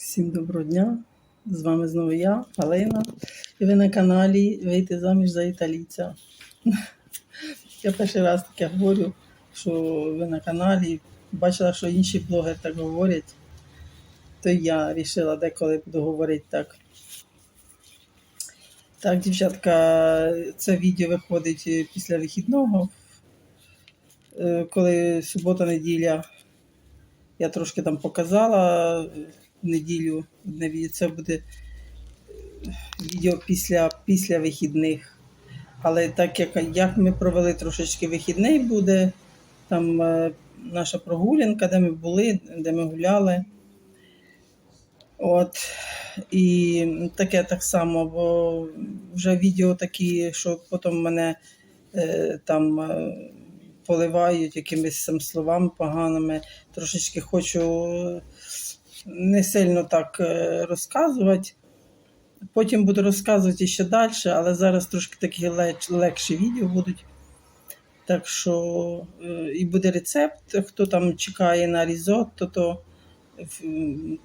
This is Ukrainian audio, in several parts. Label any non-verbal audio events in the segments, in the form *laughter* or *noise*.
Всім доброго дня! З вами знову я, Галина. І ви на каналі Вийти заміж за італійця. *laughs* Я перший раз таке говорю, що ви на каналі. Бачила, що інші блогери так говорять, то я вирішила деколи буду говорити так. Так, дівчатка, це відео виходить е, після вихідного, Е, коли субота-неділя я трошки там показала неділю. Це буде е, відео після, після вихідних. Але так як, як ми провели трошечки вихідний буде, там е, наша прогулянка, де ми були, де ми гуляли. От. І таке так само, бо вже відео такі, що потім мене е, там е, поливають якимись там словами поганими. Трошечки хочу не сильно так е, розказувати. Потім буду розказувати ще далі, але зараз трошки такі леч- легші відео будуть. Так що е, і буде рецепт. Хто там чекає на різотто, то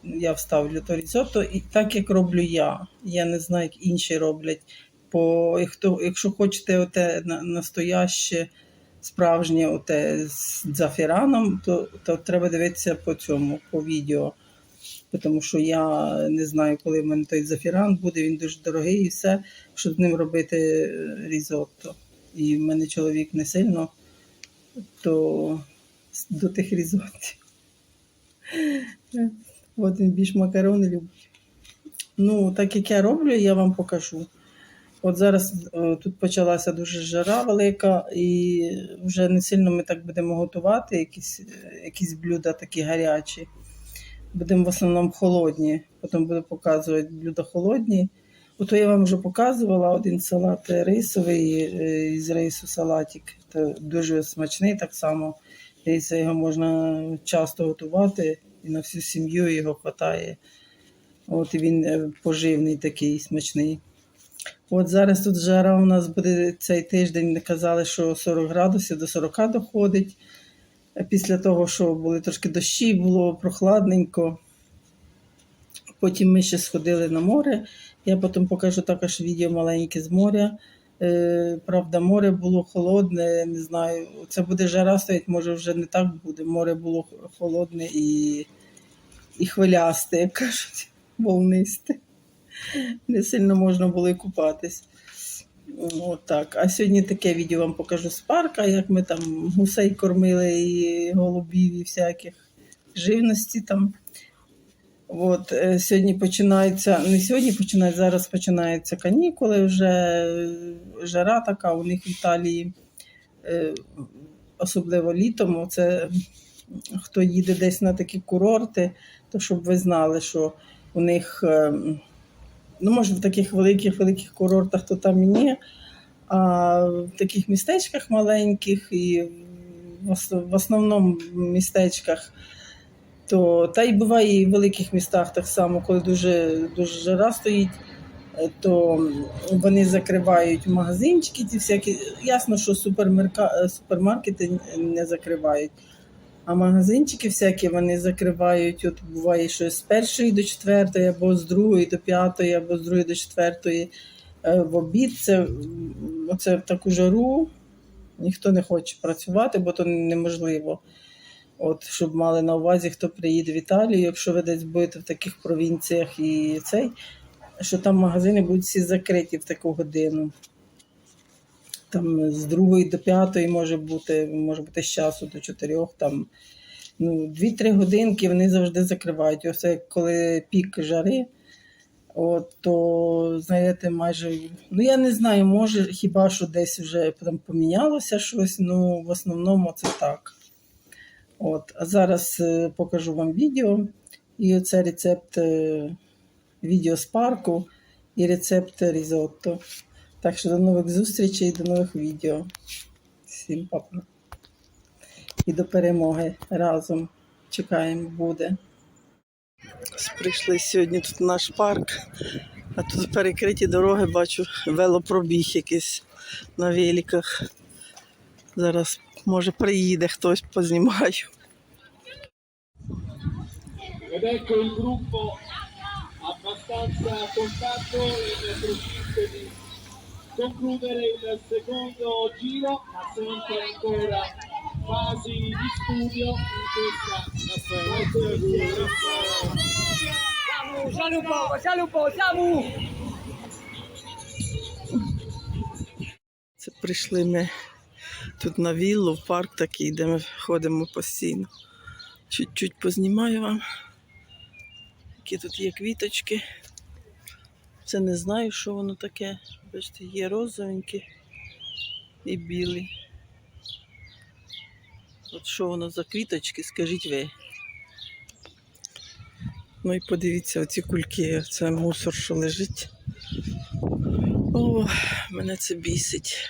я вставлю то різотто. І так як роблю я. Я не знаю, як інші роблять. Бо якщо хочете оте настояще, справжнє оте з дзафіраном, то, то треба дивитися по цьому, по відео. Тому що я не знаю, коли в мене той зафіран буде, він дуже дорогий і все, щоб з ним робити е, різотто. І в мене чоловік не сильно то до тих різоттів. *laughs* От він більш макарони любить. Ну, так як я роблю, я вам покажу. От зараз е, тут почалася дуже жара велика, і вже не сильно ми так будемо готувати якісь, е, якісь блюда такі гарячі. Будемо в основному холодні. Потім буду показувати блюда холодні. Ото я вам вже показувала один салат рисовий е, із рису салатик. Це дуже смачний так само. І його можна часто готувати, і на всю сім'ю його вистачає. От він е, поживний такий смачний. От зараз тут жара у нас буде цей тиждень, казали, що 40 градусів до 40 доходить. Після того, що були трошки дощі, було прохладненько. Потім ми ще сходили на море. Я потім покажу також відео маленьке з моря. Е, правда, море було холодне, не знаю. Це буде жара стоять, може вже не так буде. Море було холодне і, і хвилясте, як кажуть, *laughs* волнисте. Не сильно можна було і купатись. Отак. А сьогодні таке відео вам покажу з парка, як ми там гусей кормили і голубів, і всяких живності там. От, е, сьогодні починається, не сьогодні починається, зараз починаються канікули, вже жара така у них в Італії, е, особливо літом. Оце хто їде десь на такі курорти, то щоб ви знали, що у них, е, ну, може, в таких великих великих курортах, то там і ні, а в таких містечках маленьких і в основному містечках то та й буває і в великих містах так само, коли дуже, дуже жара стоїть, е, то вони закривають магазинчики, ті всякі. Ясно, що супермаркети не закривають. А магазинчики всякі вони закривають. От буває, що з першої до четвертої, або з другої до п'ятої, або з другої до четвертої е, в обід. Це оце в таку жару. Ніхто не хоче працювати, бо то неможливо. От, щоб мали на увазі, хто приїде в Італію, якщо ви десь будете в таких провінціях і цей, що там магазини будуть всі закриті в таку годину. Там з другої до п'ятої може бути, може бути з часу до чотирьох, там ну, 2-3 годинки вони завжди закривають. Ось коли пік жари, от, то знаєте, майже, ну я не знаю, може хіба що десь вже там помінялося щось, ну в основному це так. От, а зараз е, покажу вам відео. І це рецепт е, відео з парку і рецепт різотто. Так що до нових зустрічей, до нових відео. Всім папа. І до перемоги разом. Чекаємо, буде. Прийшли сьогодні тут наш парк, а тут перекриті дороги, бачу велопробіг якийсь на великах. Зараз, може, приїде хтось познімаю. Mossa contatto in procinto di concludere il secondo giro, ma sempre ancora fasi di studio in questa siamo! Це прийшли ми тут на віллу, в парк такий, де ми ходимо постійно. Чуть-чуть познімаю вам. Які тут є квіточки. Це не знаю, що воно таке. Бачите, є розовенькі і білі. От що воно за квіточки, скажіть ви. Ну і подивіться, оці кульки, це мусор, що лежить. О, мене це бісить.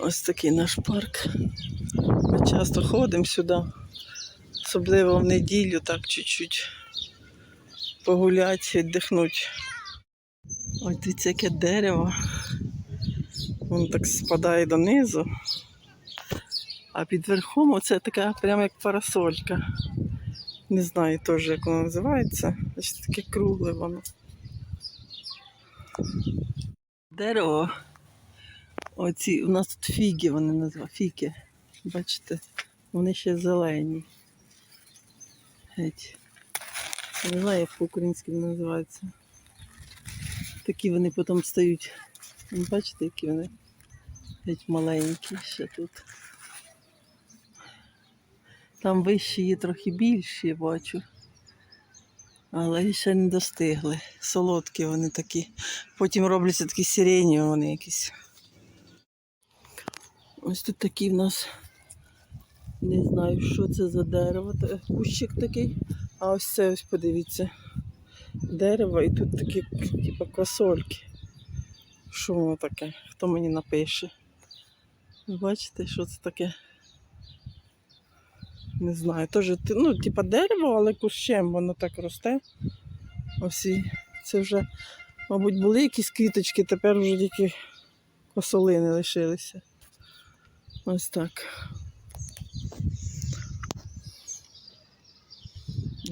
Ось такий наш парк. Ми часто ходимо сюди, особливо в неділю, так чуть-чуть погуляти, віддихнути. Ось дивіться, яке дерево. Воно так спадає донизу. А під верхом оце така прямо як парасолька. Не знаю теж, як воно називається. Значить, таке кругле воно. Дерево. Оці, у нас тут фіги вони називають. Фіки. Бачите, вони ще зелені. Геть. Не знаю, як по-українськи вони називаються. Такі вони потім стають. Бачите, які вони геть маленькі ще тут. Там вищі є трохи більші, бачу. Але ще не достигли. Солодкі вони такі. Потім робляться такі сирені вони якісь. Ось тут такий в нас. Не знаю, що це за дерево. Кущик такий. А ось це ось подивіться. Дерево і тут такі, типу, косольки. Що воно таке? Хто мені напише? Ви бачите, що це таке? Не знаю. Теж, ну, типа дерево, але кущем воно так росте. Ось це вже, мабуть, були якісь квіточки, тепер вже тільки косолини лишилися. Ось так.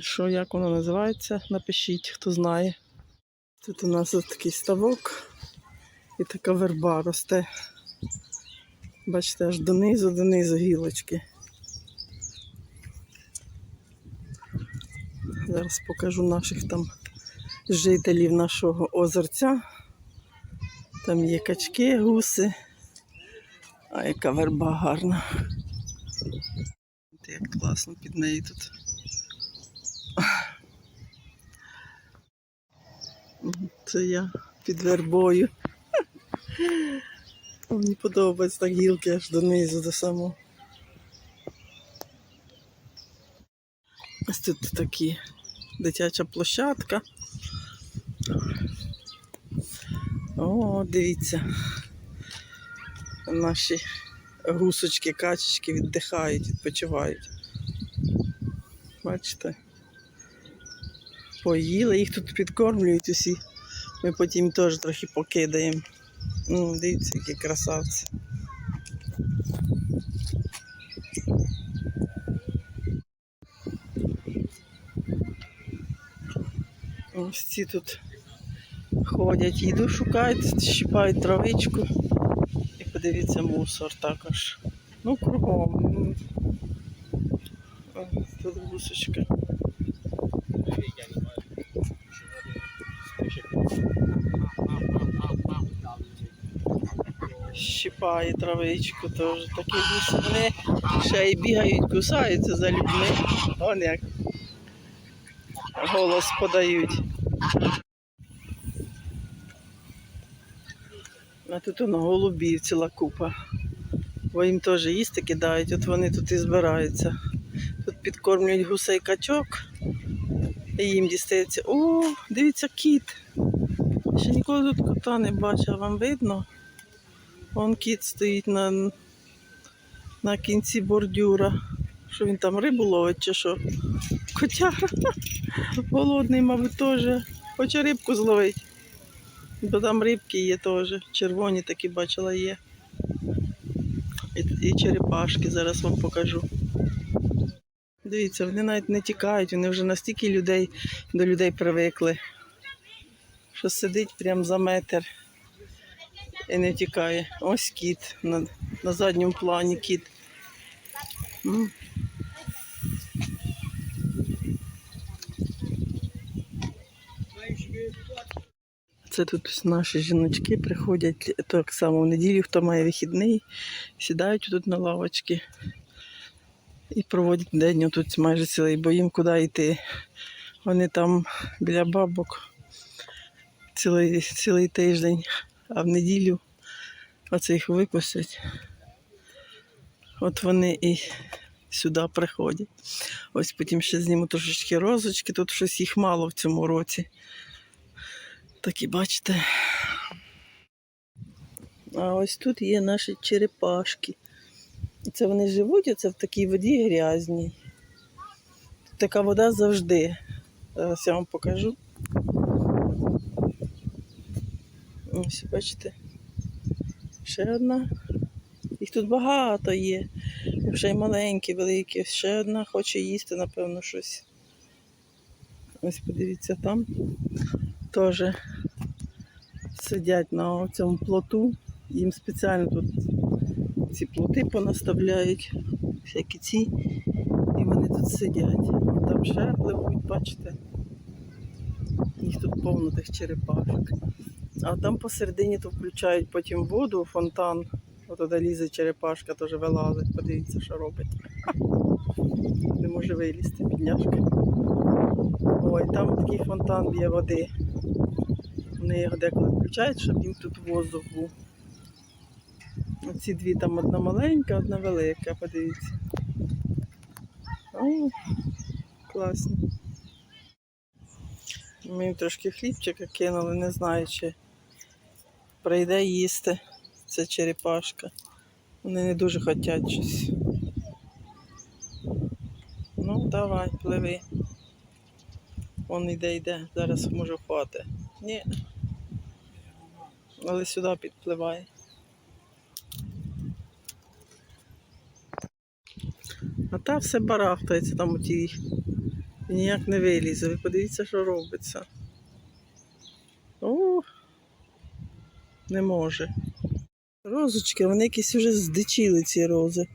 Що, як воно називається? Напишіть, хто знає. Тут у нас ось такий ставок і така верба росте. Бачите, аж донизу, донизу гілочки. Зараз покажу наших там жителів нашого озерця. Там є качки, гуси. А яка верба гарна. Як класно під нею тут. Це я під вербою. Мені подобається так гілки аж донизу до самого. Ось тут такі дитяча площадка. О, дивіться. Наші гусочки, качечки віддихають, відпочивають. Бачите? Поїли, їх тут підкормлюють усі. Ми потім теж трохи покидаємо. Ну, дивіться, які красавці. Ось ці тут ходять, їду шукають, щипають травичку. І подивіться, мусор також. Ну, кругом. Ну, Ось Тут гусочка. Щипає травичку теж. Такі. Вони ще й бігають, кусаються за людьми. Вон як. Голос подають. А тут воно голубів ціла купа. Бо їм теж їсти кидають, от вони тут і збираються. Тут підкормлюють гусей качок. І їм дістається. О, дивіться, кіт. Ще ніколи тут кота не бачила, вам видно? Вон кіт стоїть на, на кінці бордюра. Що він там рибу ловить чи що? Котяра. Голодний, мабуть, теж. Хоче рибку зловить. Бо там рибки є теж. Червоні такі бачила є. І, і черепашки зараз вам покажу. Дивіться, вони навіть не тікають, вони вже настільки людей до людей привикли. що сидить прямо за метр і не тікає. Ось кіт на, на задньому плані кіт. Це тут наші жіночки приходять так само в неділю, хто має вихідний, сідають тут на лавочки і проводять день тут майже цілий, бо їм куди йти. Вони там біля бабок цілий, цілий тиждень, а в неділю оце їх випустять. От вони і сюди приходять. Ось потім ще зніму трошечки розочки, тут щось їх мало в цьому році. Такі, бачите. А ось тут є наші черепашки. Це вони живуть, оце в такій воді грязній. Така вода завжди. Зараз я вам покажу. Ось, бачите. Ще одна. Їх тут багато є. Вже й маленькі, великі. Ще одна хоче їсти, напевно, щось. Ось подивіться там. Теж сидять на цьому плоту. Їм спеціально тут ці плоти понаставляють, всякі ці, і вони тут сидять. Там ще пливуть, бачите. Їх тут повно тих черепашок. А там посередині то включають потім воду, фонтан. От туди лізе черепашка, теж вилазить, подивіться, що робить. *laughs* Не може вилізти, бідняшка. Ой, там такий фонтан б'є води. Вони його деколи включають, щоб їм тут воздух був. Оці дві там одна маленька, одна велика, подивіться. О, класно. Ми трошки хлібчика кинули, не знаю, чи прийде їсти ця черепашка. Вони не дуже хочуть щось. Ну, давай, пливи. Он йде, йде. Зараз може впати. Ні. Але сюди підпливає. А та все барахтається там у тій. Ніяк не вилізе. Ви подивіться, що робиться. О, не може. Розочки, вони якісь вже здичили ці рози.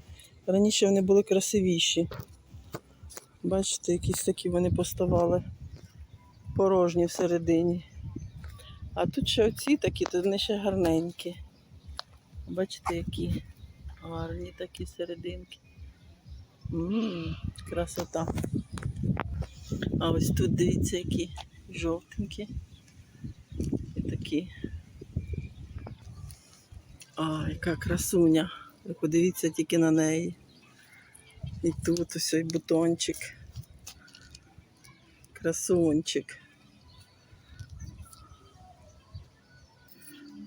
Раніше вони були красивіші. Бачите, якісь такі вони поставали порожні всередині. А тут ще оці такі, то вони ще гарненькі. Бачите, які гарні такі серединки. Ммм, красота. А ось тут дивіться, які жовтенькі. І такі. А, яка красуня. Ви подивіться тільки на неї. І тут ось цей бутончик. Красунчик.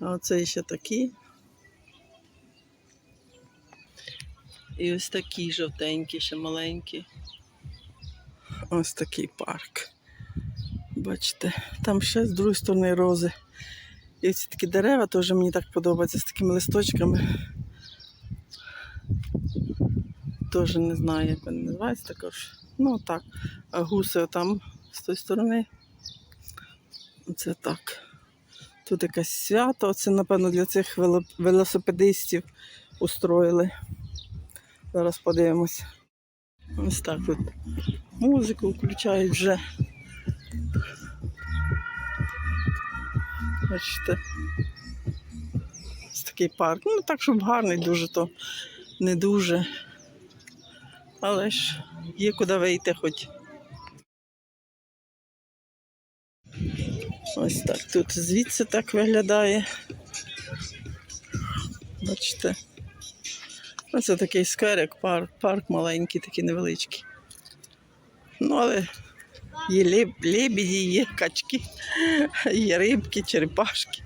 А оце ще такі. І ось такі жовтенькі, ще маленькі. Ось такий парк. Бачите, там ще з другої сторони рози. І ці такі дерева теж мені так подобаються з такими листочками. Теж не знаю, як вони називаються також. Ну так. А гуси там з тої сторони. Це так. Тут якесь свято. Це, напевно, для цих велосипедистів устроїли. Зараз подивимось. Ось так тут музику включають вже. Бачите. Ось такий парк. Ну, так, щоб гарний дуже, то не дуже. Але ж є куди вийти хоч. Ось так. Тут звідси так виглядає. Бачите. Оце такий скверик, парк, парк маленький, такий невеличкий. Ну, але є леб, лебеді, є качки, є рибки, черепашки.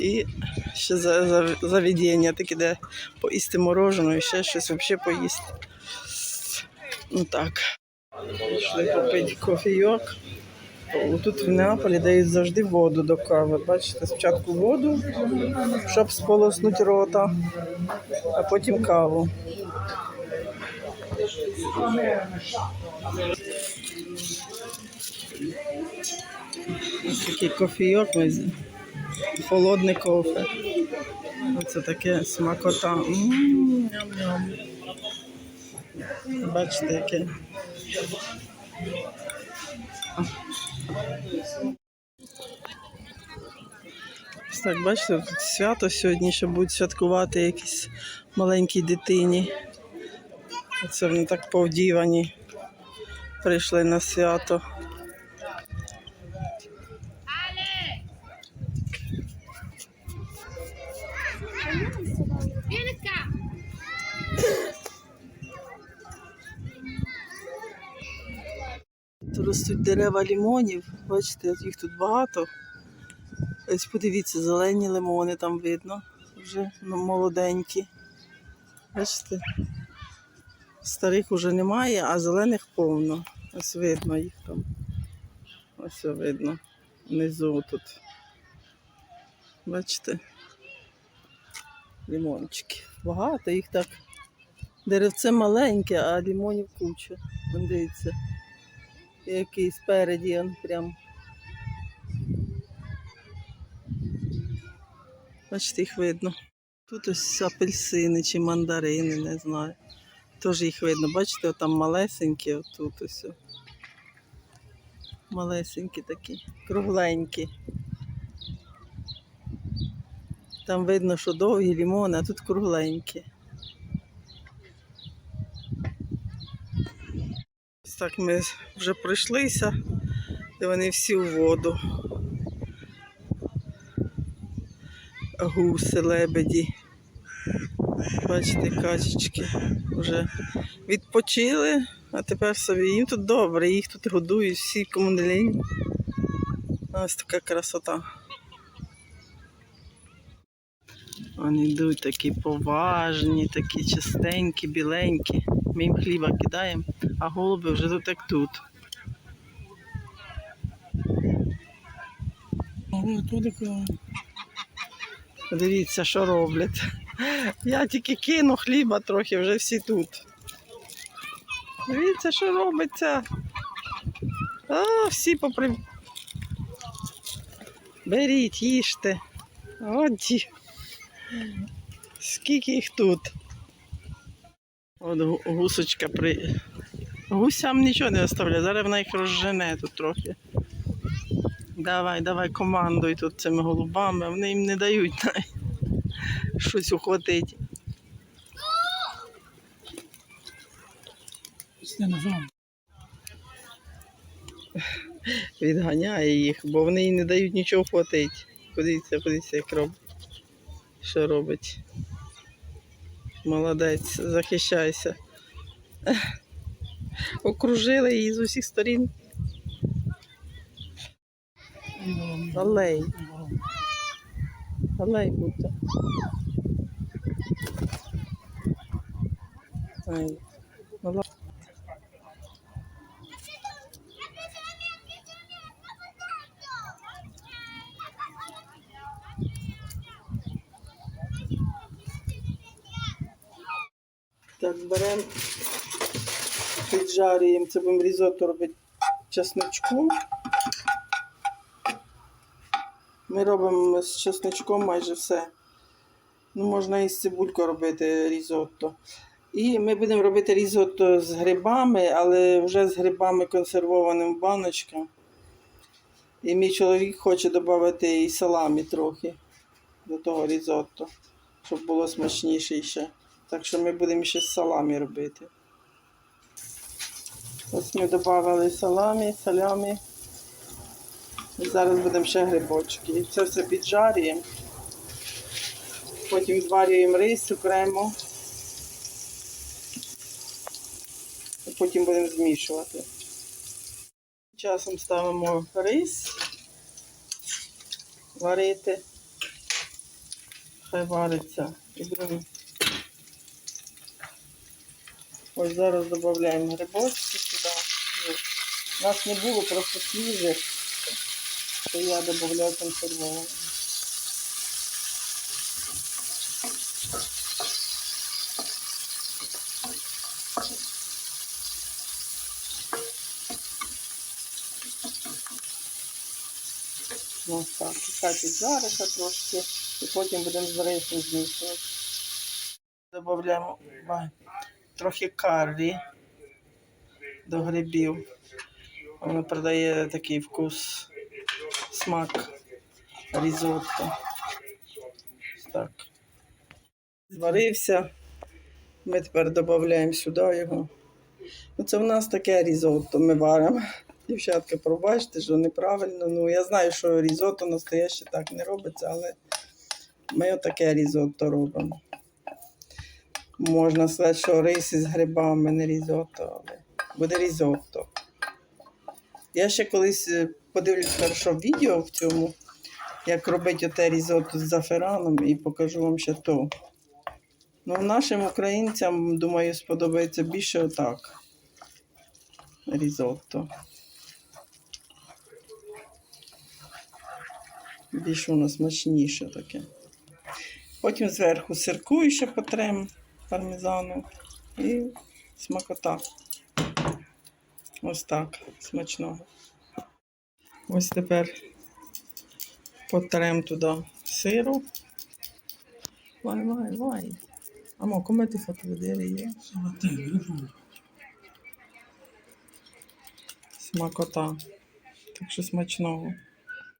І ще за, за, заведення таке, де поїсти мороженого і ще щось взагалі поїсти. Ну так. Пішли попити кофійок. Тут в Неаполі дають завжди воду до кави. Бачите, спочатку воду, щоб сполоснути рота, а потім каву. Такий кофійок, ми з- холодне кофе. Оце таке смакота. М, Ням-ням. Бачите, яке. Так, бачите, тут свято сьогодні, ще будуть святкувати якісь маленькій дитині. Оце вони так повдівані. Прийшли на свято. Ростуть дерева лімонів. Бачите, їх тут багато. Ось подивіться, зелені лимони там видно. Вже ну, молоденькі. Бачите? Старих уже немає, а зелених повно. Ось видно їх там. Ось видно. Внизу тут. Бачите? Лімончики. Багато їх так. Деревце маленьке, а лімонів куча. Дивіться який спереді он прям. Бачите, їх видно. Тут ось апельсини чи мандарини, не знаю. Теж їх видно. Бачите, там малесенькі, отут ось. Малесенькі такі, кругленькі. Там видно, що довгі лімони, а тут кругленькі. Так ми вже пройшлися, і вони всі у воду. Гуси, лебеді. Бачите, качечки вже відпочили, а тепер собі їм тут добре, їх тут годують всі кому. Ось така красота. Вони йдуть такі поважні, такі чистенькі, біленькі. Ми їм хліба кидаємо, а голуби вже тут як тут. Дивіться, що роблять. Я тільки кину хліба трохи, вже всі тут. Дивіться, що робиться. А, всі попри. Беріть, їжте. Оді. Скільки їх тут? От гусочка при. Гусям нічого не оставляє, зараз вона їх розжене тут трохи. Давай, давай, командуй тут цими голубами, вони їм не дають навіть щось ухватити. Відганяє їх, бо вони їй не дають нічого хватити. Подивіться, подивіться, як робить. Що робить. Молодець, захищайся. Окружили її з усіх сторін. Алей. Алей ла- Так, беремо, піджарюємо, це будемо різотто робити чесночку. Ми робимо з чесночком майже все. Ну, можна і з цибулькою робити різотто. І ми будемо робити різотто з грибами, але вже з грибами консервованим в баночках. І мій чоловік хоче додати і саламі трохи до того різотто, щоб було смачніше ще. Так що ми будемо ще з саламі робити. Ось ми додали саламі, салямі. І зараз будемо ще грибочки. Це все піджарюємо. Потім зварюємо рис окремо. І потім будемо змішувати. Часом ставимо рис варити. Хай вариться. І будемо Ось зараз додаємо грибочки У нас не було просто свіжих, то я додаю консервовані. Ось так. Хай піджариться трошки, і потім будемо з рисом змішувати. Додаємо трохи карлі до грибів. Воно продає такий вкус, смак різотто. Так. Зварився. Ми тепер додаємо сюди його. Ну, це в нас таке різотто ми варимо. Дівчатка, пробачте, що неправильно. Ну, я знаю, що різотто настояще так не робиться, але ми отаке різотто робимо. Можна сказати, що рис із грибами, не різотто, але буде різотто. Я ще колись е, подивлюсь хорошо відео в цьому, як робити оте різотто з зафераном і покажу вам ще то. Ну, нашим українцям, думаю, сподобається більше отак. Різотто. Більш воно смачніше таке. Потім зверху сирку і ще потрем пармезану і смакота. Ось так, смачного. Ось тепер потрем туди сиру. Вай, вай, вай. Amor, come ti fatto vedere io? Смакота. Так що смачного.